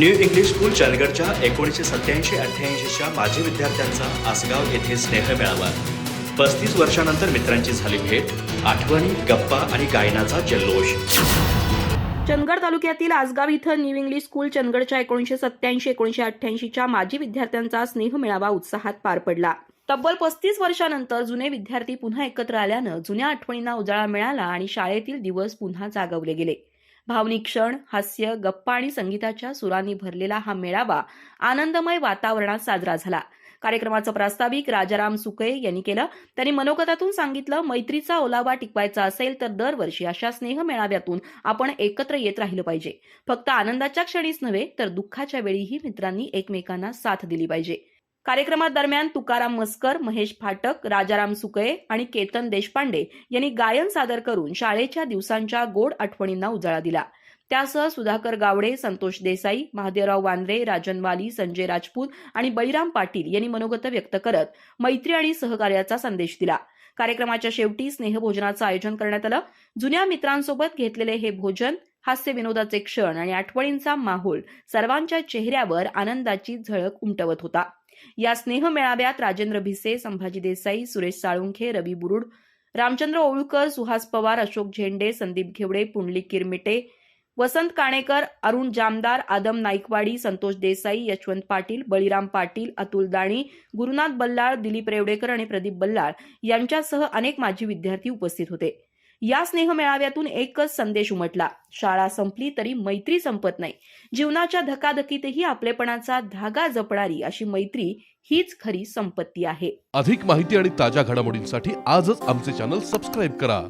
New English school चंदगडच्या एकोणीसशे सत्याऐंशी अठ्ठ्याऐंशीच्या माजी विद्यार्थ्यांचा आसगाव येथे स्नेह मेळावा. पस्तीस वर्षानंतर मित्रांची झाली भेट आठवणी गप्पा आणि गायनाचा जल्लोष. चंदगड तालुक्यातील आसगाव इथं न्यू इंग्लिश स्कूल चंदगडच्या एकोणीसशे सत्याऐंशी एकोणीसशे अठ्ठ्याऐंशीच्या माजी विद्यार्थ्यांचा स्नेह मेळावा उत्साहात पार पडला. तब्बल पस्तीस वर्षानंतर जुने विद्यार्थी पुन्हा एकत्र आल्यानं जुन्या आठवणींना उजाळा मिळाला आणि शाळेतील दिवस पुन्हा जागवले गेले. भावनिक क्षण हास्य गप्पा आणि संगीताच्या सुरांनी भरलेला हा मेळावा आनंदमय वातावरणात साजरा झाला. कार्यक्रमाचं प्रास्ताविक राजाराम सुकळे यांनी केलं. त्यांनी मनोगतातून सांगितलं मैत्रीचा ओलावा टिकवायचा असेल तर दरवर्षी अशा स्नेह मेळाव्यातून आपण एकत्र येत राहिलं पाहिजे. फक्त आनंदाच्या क्षणीच नव्हे तर दुःखाच्या वेळीही मित्रांनी एकमेकांना साथ दिली पाहिजे. कार्यक्रमादरम्यान तुकाराम मस्कर महेश फाटक राजाराम सुकळे आणि केतन देशपांडे यांनी गायन सादर करून शाळेच्या दिवसांच्या गोड आठवणींना उजाळा दिला. त्यासह सुधाकर गावडे संतोष देसाई महादेवराव वांद्रे राजन वाली संजय राजपूत आणि बळीराम पाटील यांनी मनोगत व्यक्त करत मैत्री आणि सहकार्याचा संदेश दिला. कार्यक्रमाच्या शेवटी स्नेहभोजनाचं आयोजन करण्यात आलं. जुन्या मित्रांसोबत घेतलेले हे भोजन हास्य विनोदाचे क्षण आणि आठवणींचा माहोल सर्वांच्या चेहऱ्यावर आनंदाची झळक उमटवत होता. या स्नेह मेळाव्यात राजेंद्र भिसे संभाजी देसाई सुरेश साळुंखे रवी बुरुड रामचंद्र ओळूकर सुहास पवार अशोक झेंडे संदीप घेवडे पुंडलिक किरमिटे वसंत काणेकर अरुण जामदार आदम नाईकवाडी संतोष देसाई यशवंत पाटील बळीराम पाटील अतुल दाणी गुरुनाथ बल्लाळ दिलीप रेवडेकर आणि प्रदीप बल्लाळ यांच्यासह अनेक माजी विद्यार्थी उपस्थित होते. या स्नेह मेळाव्यातून एकच संदेश उमटला. शाळा संपली तरी मैत्री संपत नाही. जीवनाच्या धकाधकीतही आपलेपणाचा धागा जपणारी अशी मैत्री हीच खरी संपत्ती आहे. अधिक माहिती आणि ताज्या घडामोडींसाठी आजच आमचे चॅनल सबस्क्राईब करा.